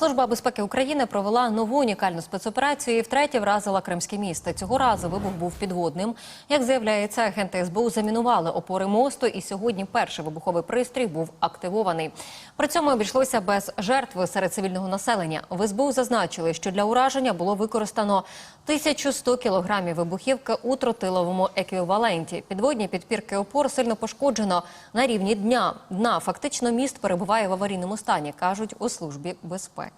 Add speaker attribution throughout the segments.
Speaker 1: Служба безпеки України провела нову унікальну спецоперацію і втретє вразила Кримське місто. Цього разу вибух був підводним. Як заявляється, агенти СБУ замінували опори мосту, і сьогодні перший вибуховий пристрій був активований. При цьому обійшлося без жертв серед цивільного населення. В СБУ зазначили, що для ураження було використано 1100 кілограмів вибухівки у тротиловому еквіваленті. Підводні підпірки опор сильно пошкоджено на рівні дня. Дна фактично міст перебуває в аварійному стані, кажуть у службі безпеки.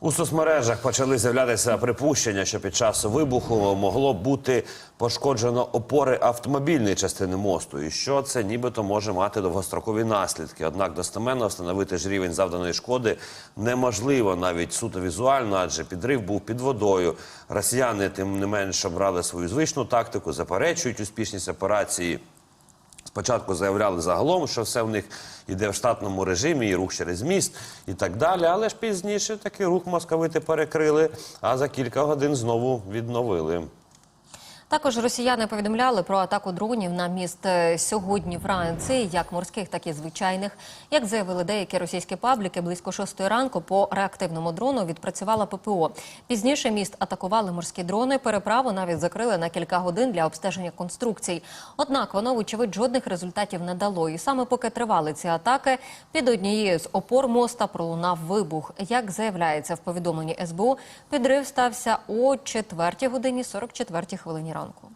Speaker 2: У соцмережах почали з'являтися припущення, що під час вибуху могло бути пошкоджено опори автомобільної частини мосту, і що це нібито може мати довгострокові наслідки. Однак достеменно встановити ж рівень завданої шкоди неможливо навіть суто візуально, адже підрив був під водою. Росіяни тим не менш обрали свою звичну тактику, заперечують успішність операції. Спочатку заявляли загалом, що все в них йде в штатному режимі, і рух через міст і так далі. Але ж пізніше такий рух московити перекрили, а за кілька годин знову відновили.
Speaker 1: Також росіяни повідомляли про атаку дронів на міст е, сьогодні вранці, як морських, так і звичайних. Як заявили деякі російські пабліки, близько шостої ранку по реактивному дрону відпрацювала ППО. Пізніше міст атакували морські дрони. Переправу навіть закрили на кілька годин для обстеження конструкцій. Однак воно, вочевидь, жодних результатів не дало. І саме поки тривали ці атаки, під однією з опор моста пролунав вибух. Як заявляється в повідомленні СБУ, підрив стався о 4 годині 44 хвилині ранку.